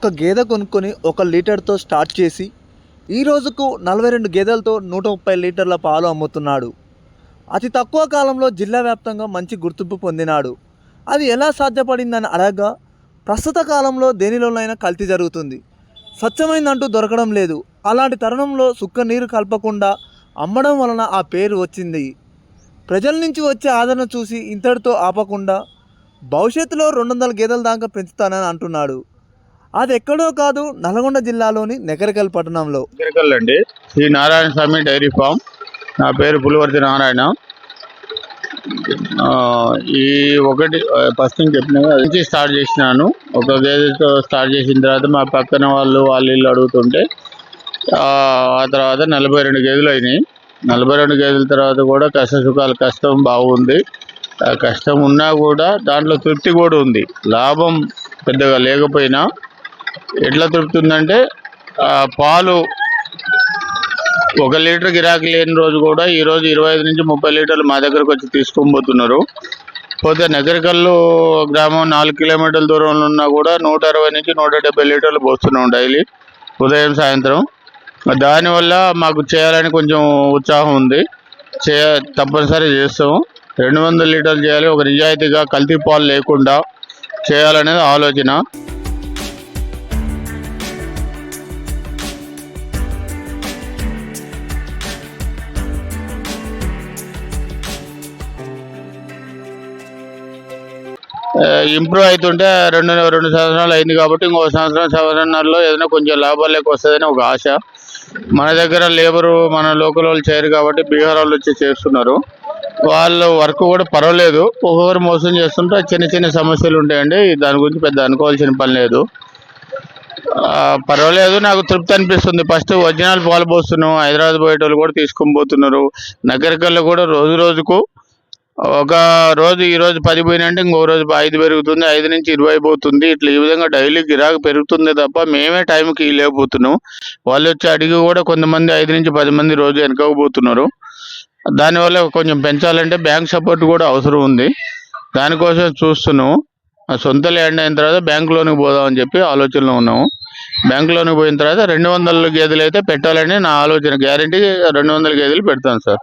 ఒక గేదె కొనుక్కొని ఒక లీటర్తో స్టార్ట్ చేసి ఈ రోజుకు నలభై రెండు గేదెలతో నూట ముప్పై లీటర్ల పాలు అమ్ముతున్నాడు. అతి తక్కువ కాలంలో జిల్లా వ్యాప్తంగా మంచి గుర్తింపు పొందినాడు. అది ఎలా సాధ్యపడిందని అడగగా ప్రస్తుత కాలంలో దేనిలోనైనా కల్తీ జరుగుతుంది. స్వచ్ఛమైందంటూ దొరకడం లేదు. అలాంటి తరుణంలో సుక్క నీరు కలపకుండా అమ్మడం వలన ఆ పేరు వచ్చింది. ప్రజల నుంచి వచ్చే ఆదరణ చూసి ఇంతటితో ఆపకుండా భవిష్యత్తులో రెండు వందల గేదెల దాకా పెంచుతానని అంటున్నాడు. అది ఎక్కడో కాదు నల్గొండ జిల్లాలోని నెగరకల్ పట్టణంలో. దగ్గరకల్ అండి. Shri Narayana Swamy dairy farm. నా పేరు పులివర్తి నారాయణ. ఈ ఒకటి ఫస్ట్ నుంచి చెప్పిన నుంచి స్టార్ట్ చేసినాను. ఒక గేదెతో స్టార్ట్ చేసిన తర్వాత మా పక్కన వాళ్ళు వాళ్ళు ఇల్లు అడుగుతుంటే ఆ తర్వాత నలభై రెండు గేదెలు అయినాయి. నలభై రెండు గేదెల తర్వాత కూడా కష్ట సుఖాలు కష్టం బాగుంది. ఆ కష్టం ఉన్నా కూడా దాంట్లో తృప్తి కూడా ఉంది. లాభం పెద్దగా లేకపోయినా ఎట్లా తృప్తుందంటే పాలు ఒక లీటర్ గిరాకీ లేని రోజు కూడా ఈ రోజు ఇరవై ఐదు నుంచి ముప్పై లీటర్లు మా దగ్గరకు వచ్చి తీసుకొని పోతున్నారు. పోతే నగరికల్లు గ్రామం నాలుగు కిలోమీటర్ల దూరంలో ఉన్నా కూడా నూట అరవై నుంచి నూట డెబ్బై లీటర్లు పోస్తున్నాం డైలీ ఉదయం సాయంత్రం. దానివల్ల మాకు చేయాలని కొంచెం ఉత్సాహం ఉంది. చేయ తప్పనిసరి చేస్తాము. రెండు వందల లీటర్లు చేయాలి. ఒక నిజాయితీగా కల్తీ పాలు లేకుండా చేయాలనేది ఆలోచన. ఇంప్రూవ్ అవుతుంటే రెండు రెండు సంవత్సరాలు అయింది కాబట్టి ఇంకో సంవత్సరం సంవత్సరంలో ఏదైనా కొంచెం లాభాలు ఎక్కువ వస్తుందని ఒక ఆశ. మన దగ్గర లేబరు మన లోకల్ వాళ్ళు చేయరు కాబట్టి బీహార్ వాళ్ళు వచ్చి చేస్తున్నారు. వాళ్ళ వర్క్ కూడా పర్వాలేదు. ఒక్కొక్కరు మోసం చేస్తుంటే చిన్న చిన్న సమస్యలు ఉంటాయండి. దాని గురించి పెద్ద అనుకోవాల్సిన పని లేదు. పర్వాలేదు. నాకు తృప్తి అనిపిస్తుంది. ఫస్ట్ ఒరిజినల్ పాలు పోస్తున్నాం. హైదరాబాద్ పోయేటోళ్ళు కూడా తీసుకొని పోతున్నారు. నగరికల్లో కూడా రోజు రోజుకు ఒక రోజు ఈ రోజు పది పోయినంటే ఇంకో రోజు ఐదు పెరుగుతుంది ఐదు నుంచి ఇరవై పోతుంది. ఇట్లా ఈ విధంగా డైలీ గిరాకు పెరుగుతుంది తప్ప మేమే టైంకి లేకపోతున్నాం. వాళ్ళు వచ్చి అడిగి కూడా కొంతమంది ఐదు నుంచి పది మంది రోజు వెనకపోతున్నారు దానివల్ల కొంచెం పెంచాలంటే బ్యాంక్ సపోర్ట్ కూడా అవసరం ఉంది. దానికోసం చూస్తున్నాము ఆ సొంత ల్యాండ్ అయిన తర్వాత బ్యాంక్ లోనికి పోదామని చెప్పి ఆలోచనలో ఉన్నాము. బ్యాంక్ లోనికి పోయిన తర్వాత రెండు వందల గేదెలు అయితే పెట్టాలని నా ఆలోచన. గ్యారంటీ రెండు వందల గేదెలు పెడతాను సార్.